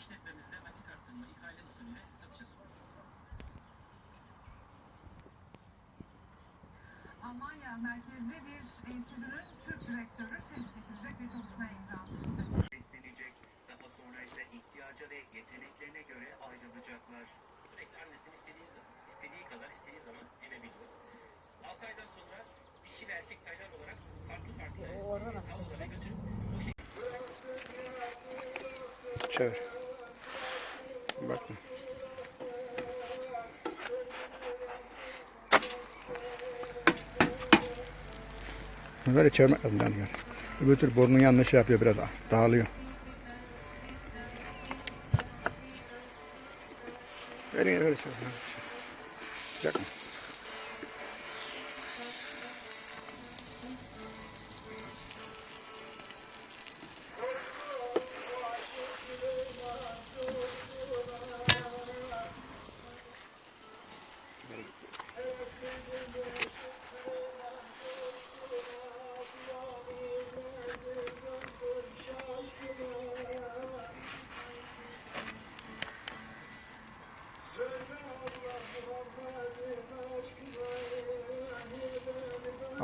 işletmemizde açık arttırma ihale usulüyle satışa sunuyoruz. Almanya merkezli bir enstitünün Türk direktörü ses getirecek bir çalışmaya imza şimdi. beslenecek. Daha sonra ise ihtiyaca ve yeteneklerine göre ayrılacaklar. Sürekli annesinin istediği, istediği kadar istediği zaman emebiliyor. 6 aydan sonra dişi ve erkek taylar olarak farklı farklı salonlara çekecek? götürüp şekilde Çevir. Böyle çevirmek lazım yani. Öbür türlü burnun yanlış şey yapıyor biraz dağılıyor. Verin öyle çevir. Sıcak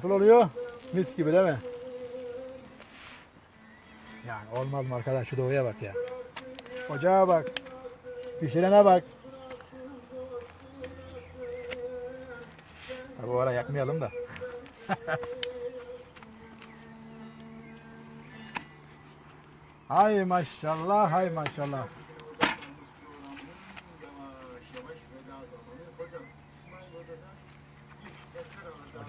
Nasıl oluyor? Mis gibi değil mi? Yani olmaz mı arkadaş şu doğuya bak ya. Ocağa bak. Pişirene bak. Bu ara yakmayalım da. hay maşallah hay maşallah.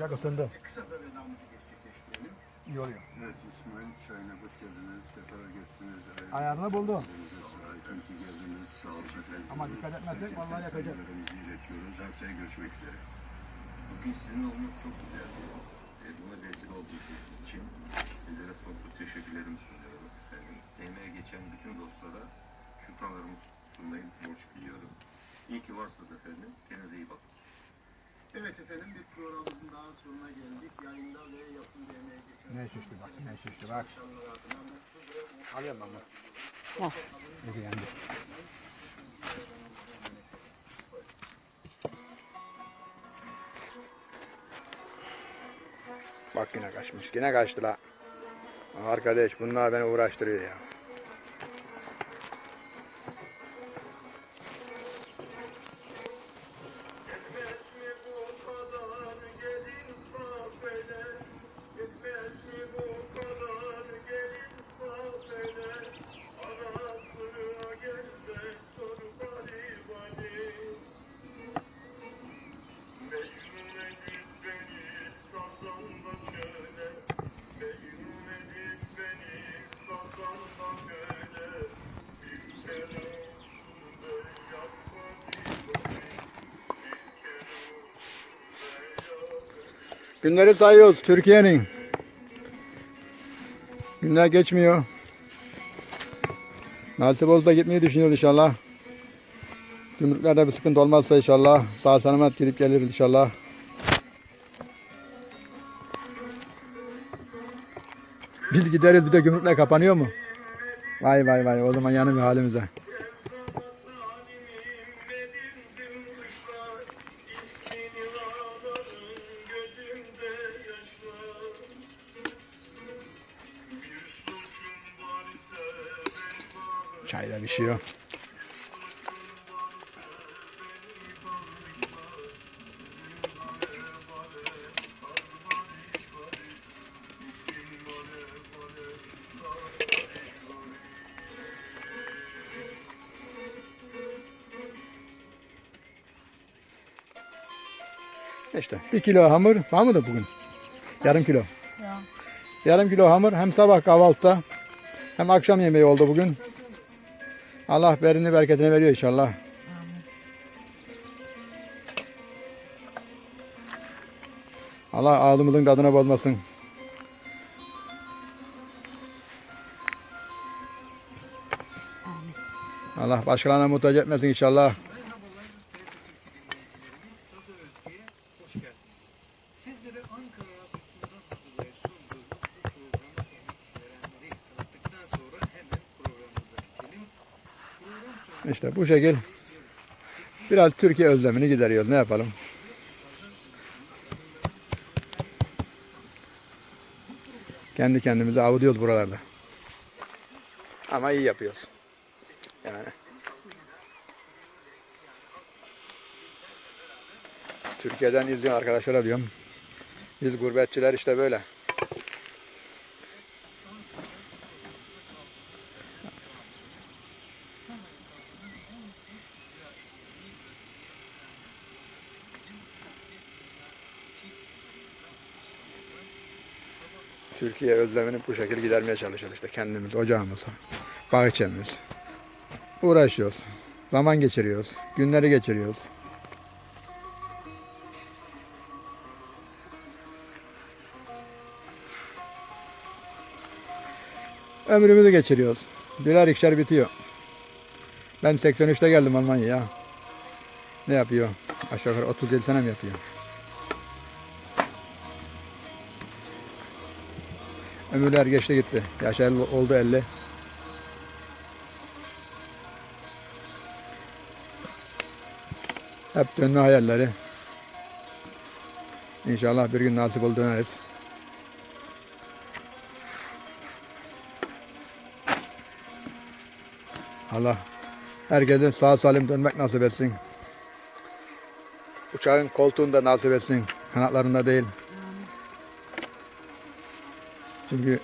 Ocak ısındı. Kısaca vedamızı gerçekleştirelim. İyi oluyor. Evet İsmail çayına hoş geldiniz. Sefer getirdiniz. Ayarını buldum. İyi ki geldiniz. Sağ olun efendim. Ama dikkat etmezsek vallahi yakacak. İletiyoruz. Haftaya görüşmek üzere. Bugün sizinle olmak çok güzeldi. E, buna vesile olduğunuz için sizlere sonsuz teşekkürlerimi sunuyorum efendim. Emeğe geçen bütün dostlara şükranlarımı sunmayı borç biliyorum. İyi ki varsınız efendim. Kendinize iyi bakın. Evet efendim bir programımızın daha sonuna geldik. Yayında ve yapımda emeği geçen Ne şişti bak, ne şişti bak. çalışanlar adına mutlu ve mutlu Alıyorum ben bunu. Al. İyi ki yendi. Bak yine kaçmış. Yine kaçtı la. Arkadaş bunlar beni uğraştırıyor ya. Günleri sayıyoruz Türkiye'nin. Günler geçmiyor. Nasip olsa gitmeyi düşünüyoruz inşallah. Gümrüklerde bir sıkıntı olmazsa inşallah. Sağ selamet gidip geliriz inşallah. Biz gideriz bir de gümrükler kapanıyor mu? Vay vay vay o zaman yanım halimize. Çay da pişiyor. İşte bir kilo hamur var mı da bugün? Yarım kilo. Ya. Yarım kilo hamur hem sabah kahvaltıda hem akşam yemeği oldu bugün. Allah berini bereketini veriyor inşallah. Allah ağzımızın tadına bozmasın. Allah başkalarına muhtaç etmesin inşallah. İşte bu şekil biraz Türkiye özlemini gideriyoruz. Ne yapalım? Kendi kendimize avutuyoruz buralarda. Ama iyi yapıyoruz. Yani. Türkiye'den izleyen arkadaşlara diyorum. Biz gurbetçiler işte böyle. Türkiye özlemini bu şekilde gidermeye çalışıyoruz işte kendimiz, ocağımız, bahçemiz. Uğraşıyoruz. Zaman geçiriyoruz. Günleri geçiriyoruz. Ömrümüzü geçiriyoruz. Birer ikişer bitiyor. Ben 83'te geldim Almanya'ya. Ne yapıyor? Aşağı yukarı 37 sene mi yapıyor? Ömürler geçti gitti. Yaş 50 oldu 50. Hep dönme hayalleri. İnşallah bir gün nasip olur döneriz. Allah herkese sağ salim dönmek nasip etsin. Uçağın koltuğunda nasip etsin. Kanatlarında değil. Çünkü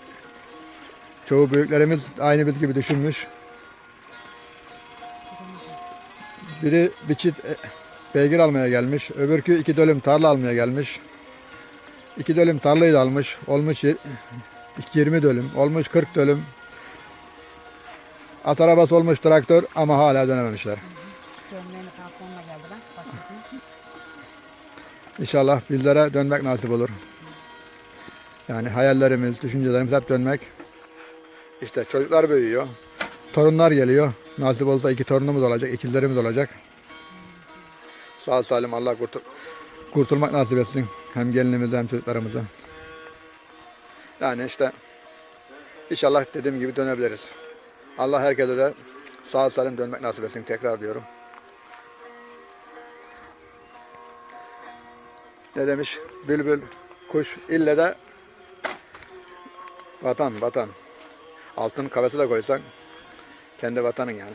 çoğu büyüklerimiz aynı biz gibi düşünmüş. Biri bir çift e, beygir almaya gelmiş. Öbürkü iki dönüm tarla almaya gelmiş. İki dönüm tarlayı da almış. Olmuş ye- 20 dönüm. Olmuş 40 dönüm. At arabası olmuş traktör ama hala dönememişler. Gömleğini pantolonla geldiler. Başkasının. İnşallah bizlere dönmek nasip olur. Yani hayallerimiz, düşüncelerimiz hep dönmek. İşte çocuklar büyüyor. Torunlar geliyor. Nasip olsa iki torunumuz olacak, ikizlerimiz olacak. Sağ salim Allah kurtul kurtulmak nasip etsin. Hem gelinimize hem çocuklarımıza. Yani işte inşallah dediğim gibi dönebiliriz. Allah herkese de sağ salim dönmek nasip etsin. Tekrar diyorum. Ne demiş? Bülbül, kuş ille de vatan, vatan. Altın kafese de koysan kendi vatanın yani.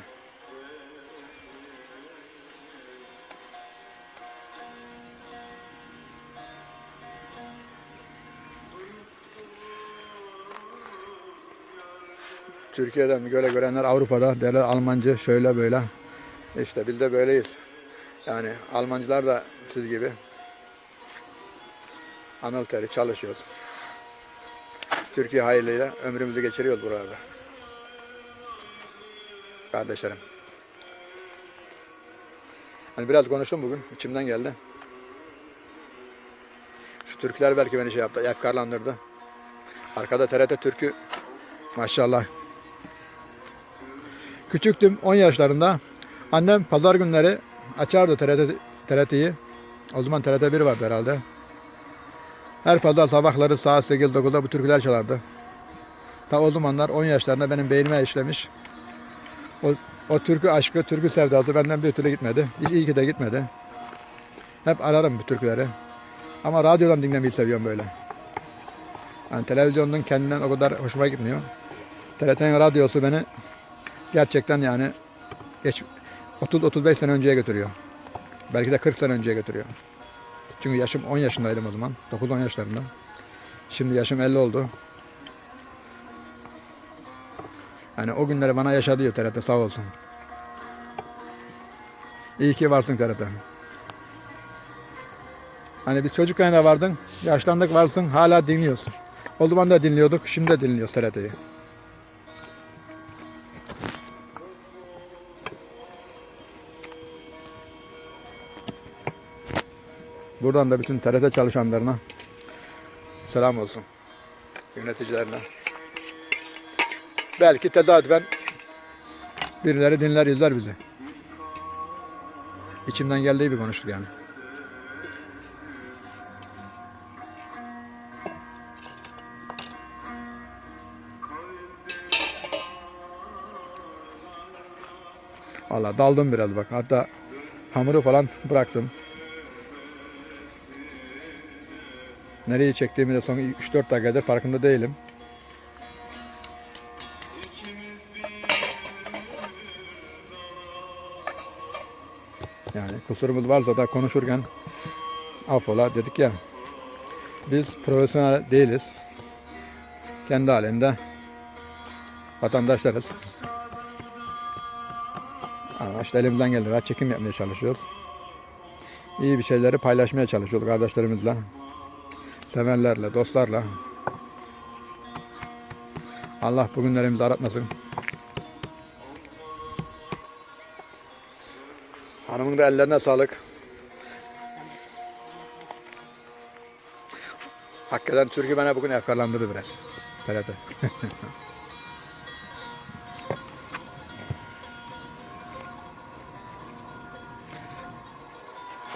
Türkiye'den böyle görenler Avrupa'da derler Almancı şöyle böyle. İşte biz de böyleyiz. Yani Almancılar da siz gibi Anıl teri çalışıyoruz. Türkiye hayırlıyla ömrümüzü geçiriyoruz buralarda. Kardeşlerim. Hani biraz konuştum bugün. içimden geldi. Şu Türkler belki beni şey yaptı. Efkarlandırdı. Arkada TRT Türk'ü maşallah. Küçüktüm 10 yaşlarında. Annem pazar günleri açardı TRT, TRT'yi. O zaman TRT 1 vardı herhalde. Her pazar sabahları saat 8-9'da bu türküler çalardı. Ta o zamanlar 10 yaşlarında benim beynime işlemiş. O, o türkü aşkı, türkü sevdası benden bir türlü gitmedi. Hiç iyi ki de gitmedi. Hep ararım bu türküleri. Ama radyodan dinlemeyi seviyorum böyle. Yani televizyonun kendinden o kadar hoşuma gitmiyor. TRT'nin radyosu beni gerçekten yani geç 30-35 sene önceye götürüyor. Belki de 40 sene önceye götürüyor. Çünkü yaşım 10 yaşındaydım o zaman. 9-10 yaşlarında. Şimdi yaşım 50 oldu. Yani o günleri bana yaşatıyor TRT sağ olsun. İyi ki varsın TRT. Hani biz çocukken de vardın, yaşlandık varsın, hala dinliyorsun. O zaman da dinliyorduk, şimdi de dinliyoruz TRT'yi. Buradan da bütün TRT çalışanlarına selam olsun. Yöneticilerine. Belki tesadüfen birileri dinler izler bizi. İçimden geldiği bir konuştuk yani. Valla daldım biraz bak. Hatta hamuru falan bıraktım. Nereye çektiğimi de son 3-4 dakikada farkında değilim. Yani kusurumuz varsa da konuşurken affola dedik ya. Biz profesyonel değiliz. Kendi halinde vatandaşlarız. Ama işte elimizden geldiğince çekim yapmaya çalışıyoruz. İyi bir şeyleri paylaşmaya çalışıyoruz kardeşlerimizle. Sevenlerle, dostlarla. Allah bugünlerimizi aratmasın. Hanımın da ellerine sağlık. Hakikaten Türkiye bana bugün efkarlandırdı biraz. TRT.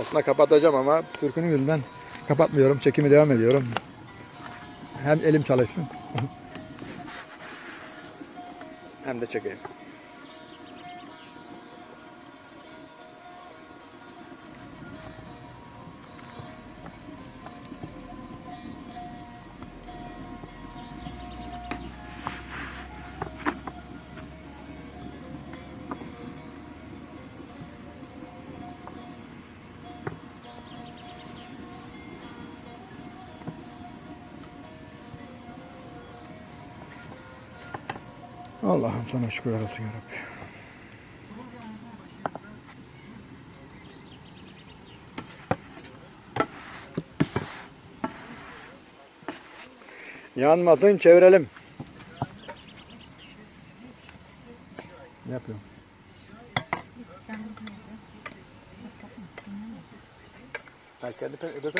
Aslında kapatacağım ama türkünün yüzünden kapatmıyorum. Çekimi devam ediyorum. Hem elim çalışsın. hem de çekeyim. Allah'ım sana şükürler olsun ya Rabbi. Yanmasın çevirelim. Ne yapıyorsun? Ha, kendi öbür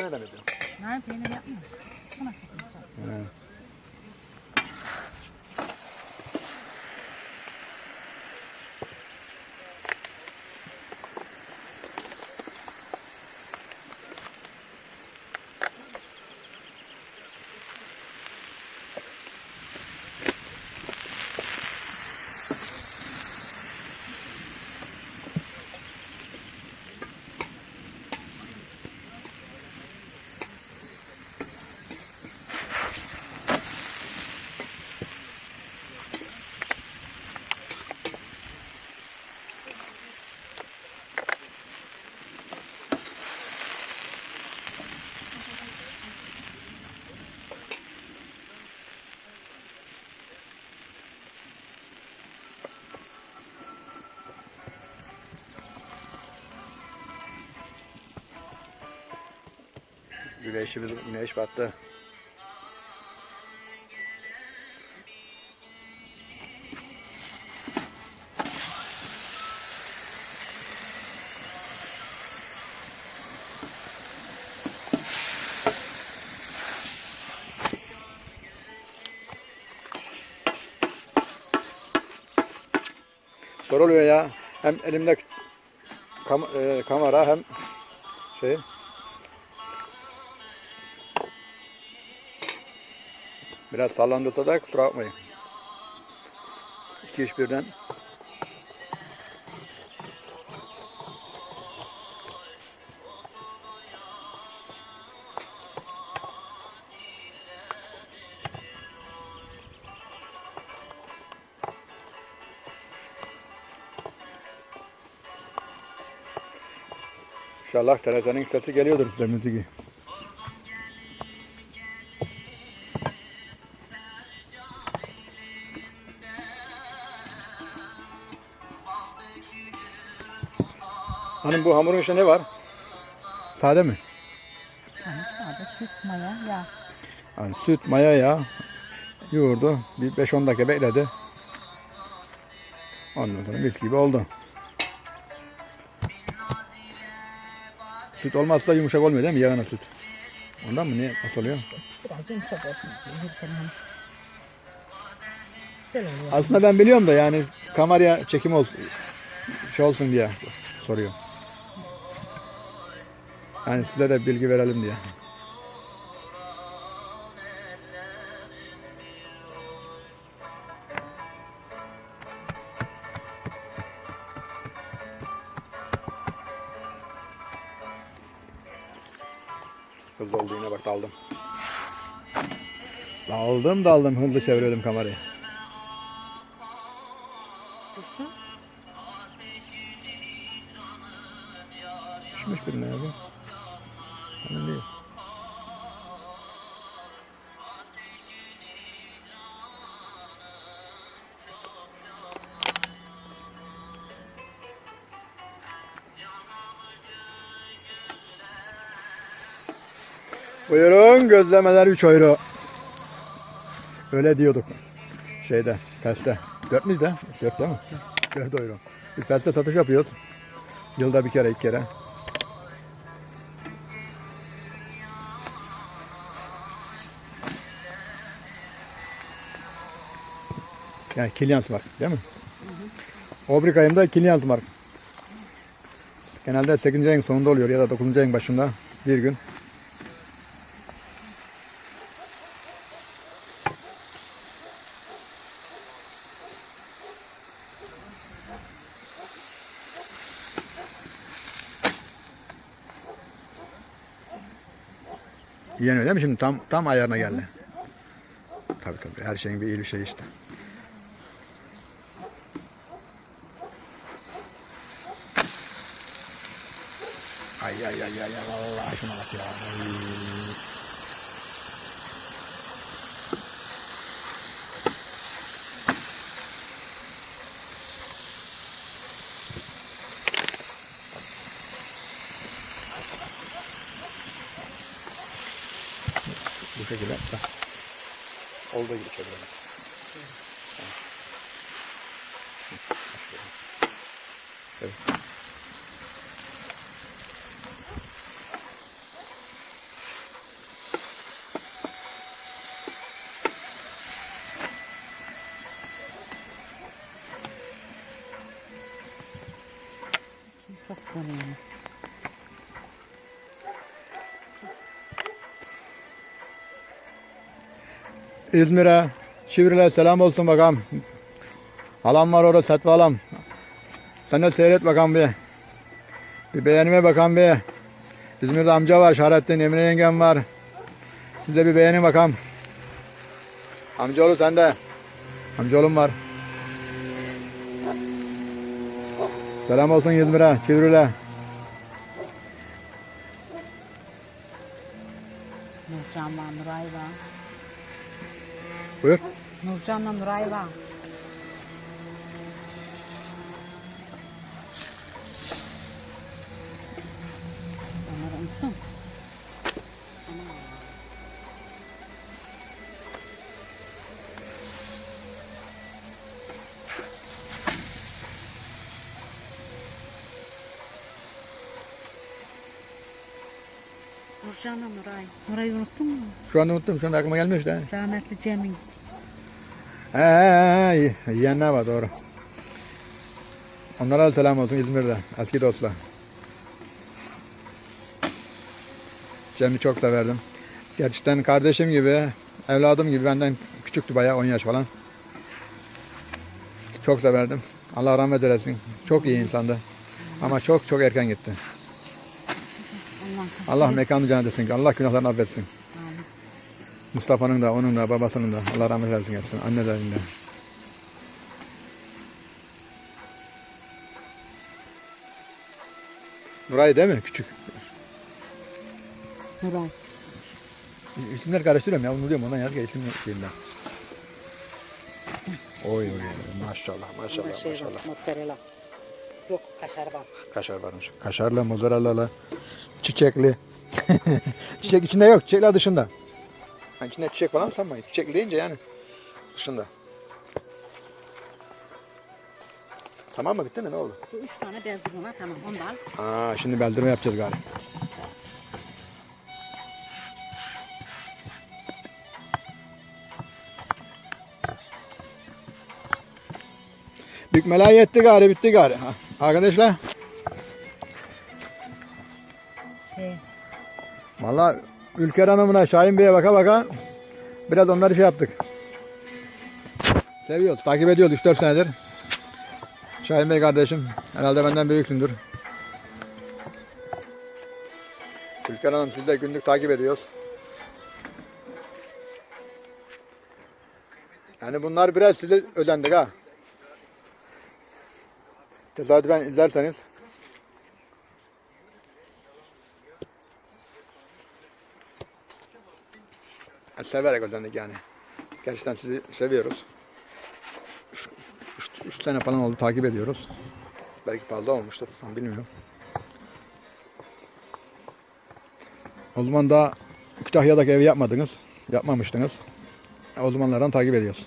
Güneşimiz, güneş battı. Zor oluyor ya. Hem elimde kam- e, kamera hem şey Biraz sallandırsa da kusura bakmayın. İki iş birden. İnşallah TRT'nin sesi geliyordur size müziği. Bu hamurun içinde ne var? Sade mi? Yani sade süt, maya, yağ. Yani süt, maya, yağ, yoğurdu. Bir 5-10 dakika bekledi. Ondan sonra mis gibi oldu. Süt olmazsa yumuşak olmuyor değil mi? Yağına süt. Ondan mı? Ne? Nasıl oluyor? Biraz yumuşak olsun. Aslında ben biliyorum da yani kameraya çekim olsun, şey olsun diye soruyor. Yani size de bilgi verelim diye. Hızlı oldu yine bak daldım. Daldım daldım hızlı çevirelim kamerayı. Dursun. Düşmüş birine ya bu. Önemli. Buyurun gözlemeler 3 euro. Öyle diyorduk. Şeyde, Peste. 4 müydü? 4 değil mi? 4 euro. Biz Peste satış yapıyoruz. Yılda bir kere, iki kere. Yani Kiliansmark değil mi? Obrik ayında Kiliansmark. Genelde 8. ayın sonunda oluyor ya da 9. ayın başında bir gün. Yeni öyle mi şimdi? Tam tam ayarına geldi. Tabii tabii. Her şeyin bir iyi bir şey işte. Ay ay ay ay şuna bak ya. Ay. Bu şekilde da olduğu gibi çevirelim. Evet. İzmir'e, Çivril'e selam olsun bakalım. Halam var orada Setva halam. Sen de seyret bakalım bir. Bir beğenime bakalım bir. İzmir'de amca var, Şahrettin, Emine yengem var. Size bir beğenin bakalım. Amcaoğlu sen de. Amcaoğlum var. Selam olsun İzmir'e, Çivril'e. Nurcan'la Nuray var. Buyur. Nurcan'la Nuray var. Nurcan'la Nuray. Nuray'ı unuttun mu? Şu anda unuttum, şu anda aklıma gelmiyor işte. Rahmetli Cemil. He, he, var doğru. Onlara da selam olsun İzmir'de. Eski dostlar. Cem'i çok severdim. Gerçekten kardeşim gibi, evladım gibi benden küçüktü bayağı 10 yaş falan. Çok severdim. Allah rahmet eylesin. Çok iyi insandı. Ama çok çok erken gitti. Allah mekanı cennet etsin. Allah günahlarını affetsin. Mustafa'nın da, onun da, babasının da Allah rahmet eylesin hepsini. Annelerinin de. Nuray değil mi? Küçük. Nuray. İsimleri karıştırıyorum ya. Unutuyorum ondan yazga isim şeyinden. Oy oy. Maşallah maşallah Şey maşallah. mozzarella. Yok, kaşar var. Kaşar varmış. Kaşarlı, mozzarella'lı, çiçekli. Çiçek içinde yok. Çiçekler dışında. Yani içinde çiçek falan sanmayın. Çiçekli deyince yani dışında. Tamam mı? Bitti mi? Ne oldu? Bu üç tane bezdi buna, tamam ondan. Aa, şimdi beldirme yapacağız galiba. Bükmeler yetti gari, bitti gari. Arkadaşlar, Vallahi Ülker Hanım'ına, Şahin Bey'e baka baka biraz onları şey yaptık. Seviyoruz, takip ediyoruz 3-4 senedir. Şahin Bey kardeşim, herhalde benden büyüksündür. Zülkan Hanım sizi de günlük takip ediyoruz. Yani bunlar biraz sizi özendik ha. Tesadüfen izlerseniz. Severek özendik yani. Gerçekten sizi seviyoruz. Üç, üç, üç sene falan oldu takip ediyoruz. Belki fazla olmuştur. Tam bilmiyorum. O zaman daha Kütahya'daki evi yapmadınız. Yapmamıştınız. O zamanlardan takip ediyoruz.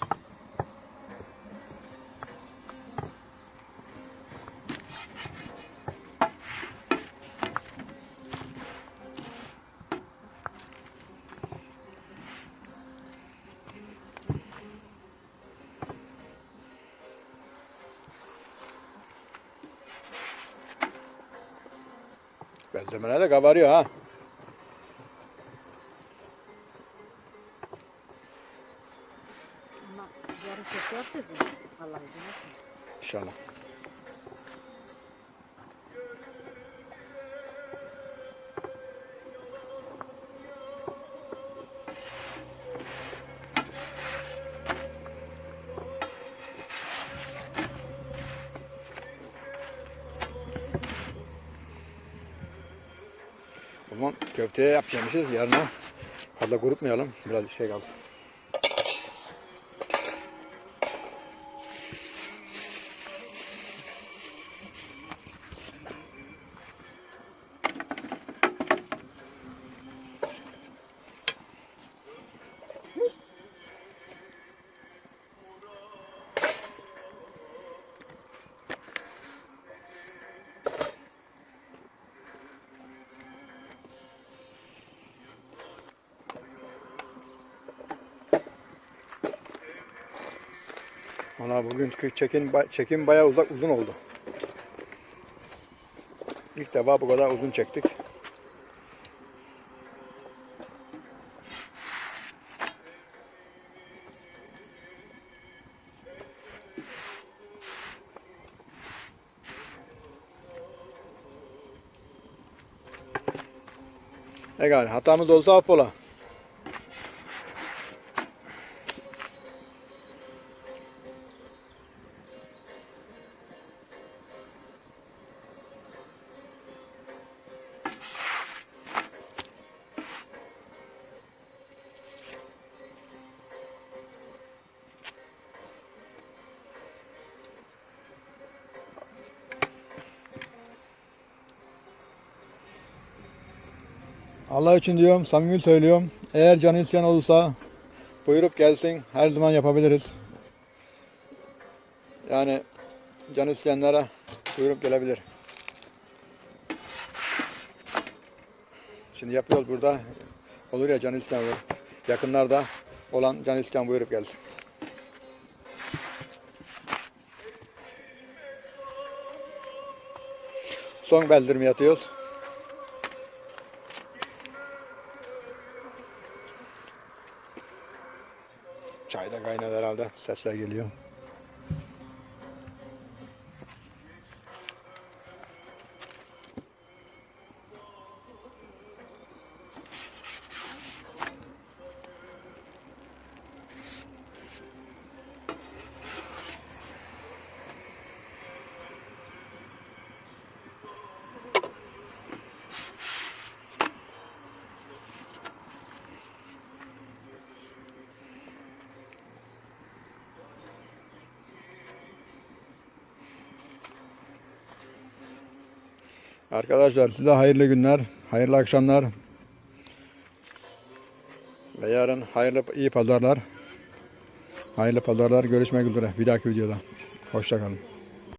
Köfteye yapacağımızız yarına fazla kurutmayalım. Biraz şey kalsın. Valla bugünkü çekim, çekim bayağı uzak, uzun oldu. İlk defa bu kadar uzun çektik. E gari hatamız olsa affola. Allah için diyorum, samimi söylüyorum. Eğer canı isteyen olursa buyurup gelsin. Her zaman yapabiliriz. Yani canı isteyenlere buyurup gelebilir. Şimdi yapıyoruz burada. Olur ya canı isteyen olur. Yakınlarda olan canı isteyen buyurup gelsin. Son beldirme yatıyoruz. Herhalde. Sesler geliyor. Arkadaşlar size hayırlı günler, hayırlı akşamlar. Ve yarın hayırlı iyi pazarlar. Hayırlı pazarlar görüşmek üzere bir dahaki videoda. Hoşçakalın.